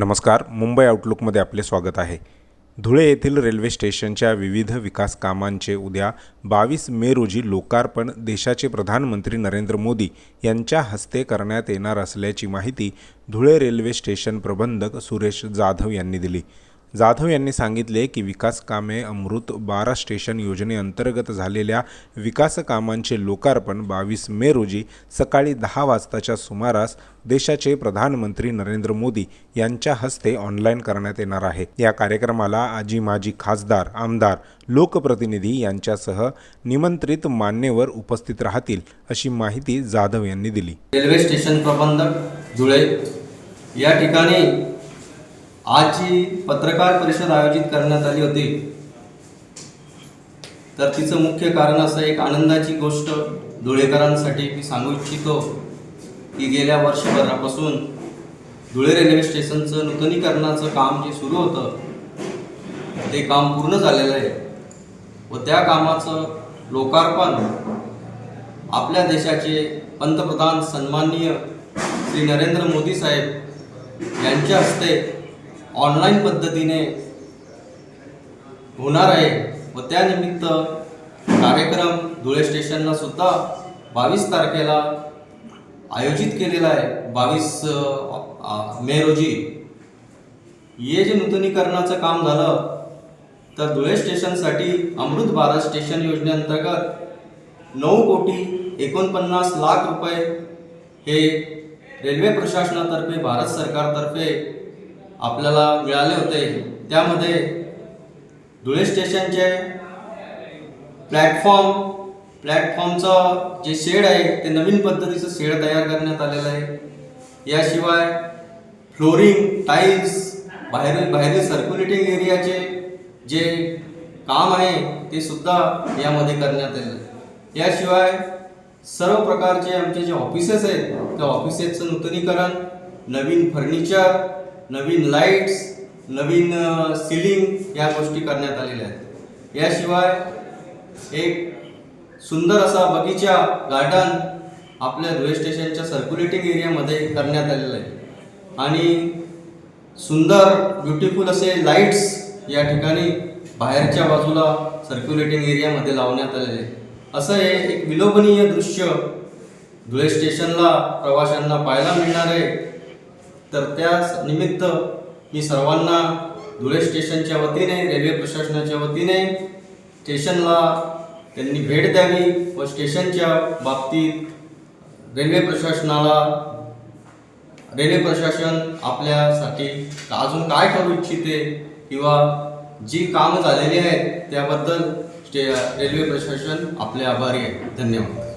नमस्कार मुंबई आउटलुकमध्ये आपले स्वागत आहे. धुळे येथील रेल्वे स्टेशनच्या विविध विकास कामांचे उद्या बावीस मे रोजी लोकार्पण देशाचे प्रधानमंत्री नरेंद्र मोदी यांच्या हस्ते करण्यात येणार असल्याची माहिती धुळे रेल्वे स्टेशन प्रबंधक सुरेश जाधव यांनी दिली. जाधव यांनी सांगितले की विकास कामे अमृत बारा स्टेशन योजनेअंतर्गत झालेल्या विकास कामांचे लोकार्पण बावीस मे रोजी सकाळी दहा वाजताच्या सुमारास देशाचे प्रधानमंत्री नरेंद्र मोदी यांच्या हस्ते ऑनलाईन करण्यात येणार आहे. या कार्यक्रमाला आजी माजी खासदार आमदार लोकप्रतिनिधी यांच्यासह निमंत्रित मान्यवर उपस्थित राहतील अशी माहिती जाधव यांनी दिली. रेल्वे स्टेशन प्रबंधक धुळे या ठिकाणी आज जी पत्रकार परिषद आयोजित करण्यात आली होती. तर तिचं मुख्य कारण असं एक आनंदाची गोष्ट धुळेकरांसाठी मी सांगू इच्छितो की गेल्या वर्षभरापासून धुळे रेल्वे स्टेशनचं नूतनीकरणाचं काम जे सुरू होतं ते काम पूर्ण झालेलं आहे. व त्या कामाचं लोकार्पण आपल्या देशाचे पंतप्रधान सन्माननीय श्री नरेंद्र मोदी साहेब यांच्या हस्ते ऑनलाईन पद्धतीने होणार आहे. व त्यानिमित्त कार्यक्रम धुळे स्टेशनला सुद्धा बावीस तारखेला आयोजित केलेला आहे. बावीस मे रोजी. हे जे नूतनीकरणाचं काम झालं तर धुळे स्टेशनसाठी अमृत भारत स्टेशन योजनेअंतर्गत नऊ कोटी एकोणपन्नास लाख रुपये हे रेल्वे प्रशासनातर्फे भारत सरकारतर्फे आपल्याला मिळाले होते. त्यामध्ये धुळे स्टेशनचे प्लॅटफॉर्म प्लॅटफॉर्मचं जे शेड आहे ते नवीन पद्धतीचं शेड तयार करण्यात आलेलं आहे. याशिवाय फ्लोरिंग टाईल्स बाहेर बाहेरील सर्क्युलेटिंग एरियाचे जे काम आहे ते सुद्धा यामध्ये करण्यात आलेलं आहे. याशिवाय सर्व प्रकारचे आमचे जे ऑफिसेस आहेत त्या ऑफिसेसचं नूतनीकरण नवीन फर्निचर नवीन लाईट्स नवीन सिलिंग या गोष्टी करण्यात आलेल्या आहेत. याशिवाय एक सुंदर असा बगीचा गार्डन आपल्या धुळे स्टेशनच्या सर्क्युलेटिंग एरियामध्ये करण्यात आलेलं आहे. आणि सुंदर ब्युटिफुल असे लाईट्स या ठिकाणी बाहेरच्या बाजूला सर्क्युलेटिंग एरियामध्ये लावण्यात आलेले आहे असं हे एक विलोभनीय दृश्य धुळे स्टेशनला प्रवाशांना पाहायला मिळणार आहे. तर त्या निमित्त मी सर्वांना धुळे स्टेशनच्या वतीने रेल्वे प्रशासनाच्या वतीने स्टेशनला त्यांनी भेट द्यावी व स्टेशनच्या बाबतीत रेल्वे प्रशासनाला रेल्वे प्रशासन आपल्यासाठी अजून काय करू इच्छिते किंवा जी कामं झालेली आहेत त्याबद्दल स्टे रेल्वे प्रशासन आपले आभारी आहे. धन्यवाद.